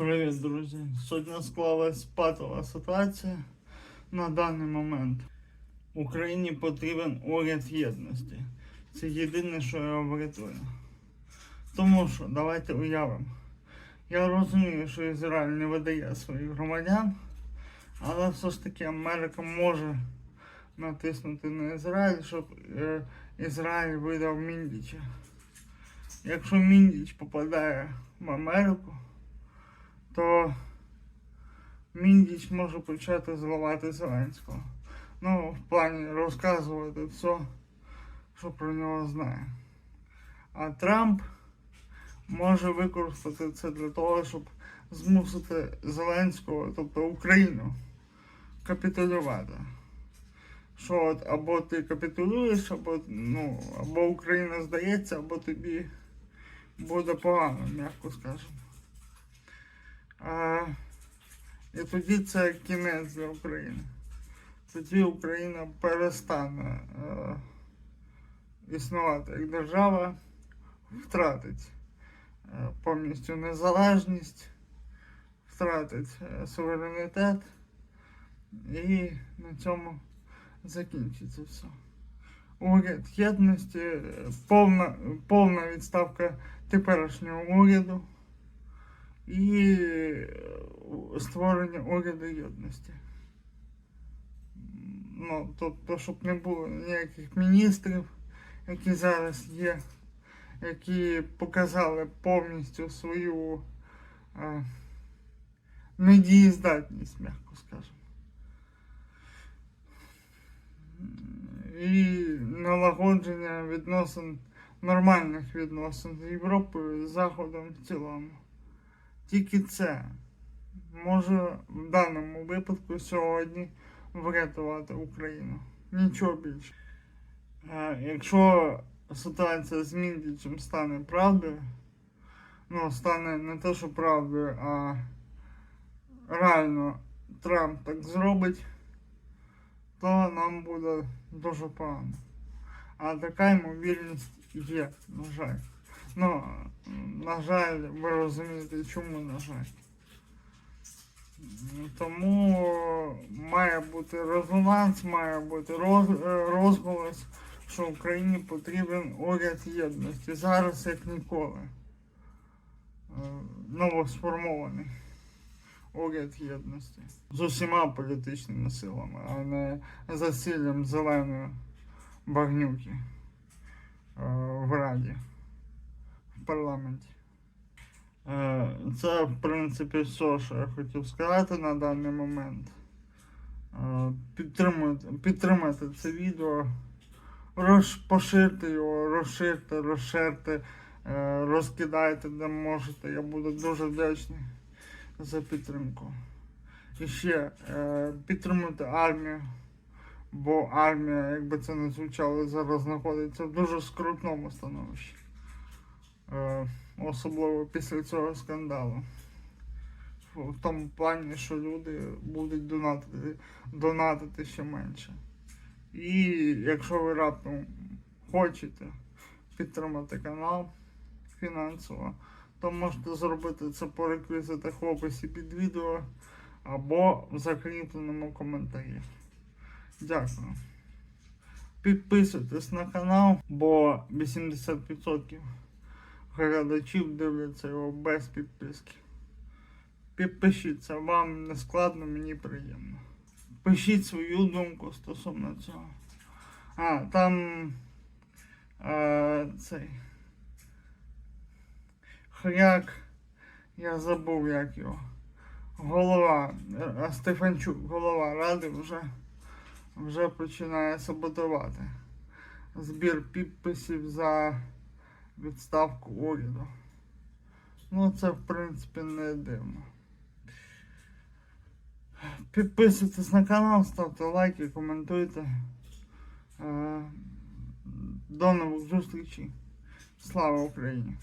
Привіт, друзі! Сьогодні склалась патова ситуація на даний момент. Україні потрібен уряд єдності. Це єдине, що я врятую. Тому що давайте уявимо. Я розумію, що Ізраїль не видає своїх громадян, але все ж таки Америка може натиснути на Ізраїль, щоб е, Ізраїль видав Міндіча. Якщо Міндіч попадає в Америку, то Міндіч може почати зливати Зеленського. Ну, в плані розказувати все, що про нього знає. А Трамп може використати це для того, щоб змусити Зеленського, тобто Україну, капітулювати. Що от або ти капітулюєш, або, ну, або Україна здається, або тобі буде погано, м'яко скажемо. А, і тоді це кінець для України. Тоді Україна перестане е, існувати як держава, втратить е, повністю незалежність, втратить е, суверенітет і на цьому закінчиться все. Уряд єдності, е, повна, повна відставка теперішнього уряду і е, створення уряду єдності. Ну, тобто, щоб не було ніяких міністрів, які зараз є, які показали повністю свою е, недієздатність, м'яко скажемо. І налагодження відносин, нормальних відносин з Європою, з Заходом в цілому. Тільки це може в даному випадку сьогодні врятувати Україну. Нічого більше. Якщо ситуація з Міндічем стане правдою, ну, стане не те, що правдою, а реально Трамп так зробить, то нам буде дуже погано. А така ймовірність є, на жаль. Ну, на жаль, ви розумієте, чому на жаль. Тому має бути резонанс, має бути роз, е, розголос, що Україні потрібен уряд єдності. Зараз як ніколи. Е, Новосформований уряд єдності. З усіма політичними силами, а не засиллям зеленої багнюки е, в Раді, в парламенті. Е, Це, в принципі, все, що я хотів сказати на даний момент. Е, Підтримуйте, підтримайте це відео, роз, поширте його, розширте, розширте, е, розкидайте де можете. Я буду дуже вдячний за підтримку. І ще підтримуйте армію, бо армія, якби це не звучало, зараз знаходиться в дуже скрутному становищі. Особливо після цього скандалу. В тому плані, що люди будуть донатити, донатити ще менше. І якщо ви раптом хочете підтримати канал фінансово, то можете зробити це по реквізитах в описі під відео або в закріпленому коментарі. Дякую. Підписуйтесь на канал, бо 80% глядачів дивляться його без підписки. Підпишіться, вам не складно, мені приємно. Пишіть свою думку стосовно цього. А, там е, цей хряк, я забув як його. Голова, е, Стефанчук, голова ради вже, вже починає саботувати збір підписів за відставку уряду. Ну, це, в принципі, не дивно. Підписуйтесь на канал, ставте лайки, коментуйте. Е, До нових зустрічей. Слава Україні!